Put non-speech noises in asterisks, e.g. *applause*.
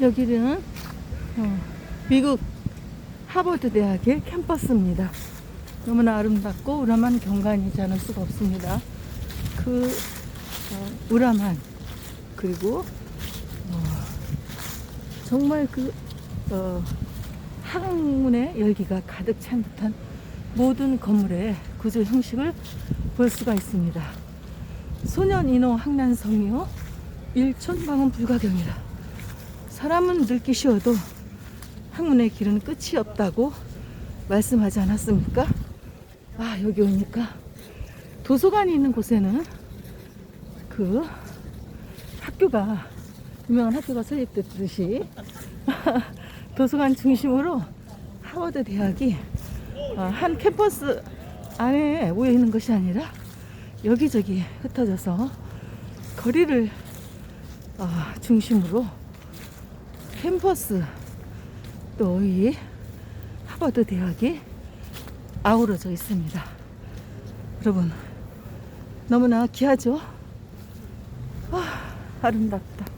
여기는 어, 미국 하버드 대학의 캠퍼스입니다. 너무나 아름답고 우람한 경관이지 않을 수가 없습니다. 그 어, 우람한 그리고 어, 정말 그 어, 학문의 열기가 가득 찬 듯한 모든 건물의 구조 형식을 볼 수가 있습니다. 소년 인호 학난성이요 일촌 방언 불가경이라 사람은 늙기 쉬워도 학문의 길은 끝이 없다고 말씀하지 않았습니까? 아 여기 오니까 도서관이 있는 곳에는 그 학교가 유명한 학교가 설립됐듯이 *laughs* 도서관 중심으로 하버드 대학이 어, 한 캠퍼스 안에 모여 있는 것이 아니라 여기저기 흩어져서 거리를 어, 중심으로 캠퍼스 또이 하버드 대학이 아우러져 있습니다. 여러분 너무나 귀하죠? 아, 아름답다.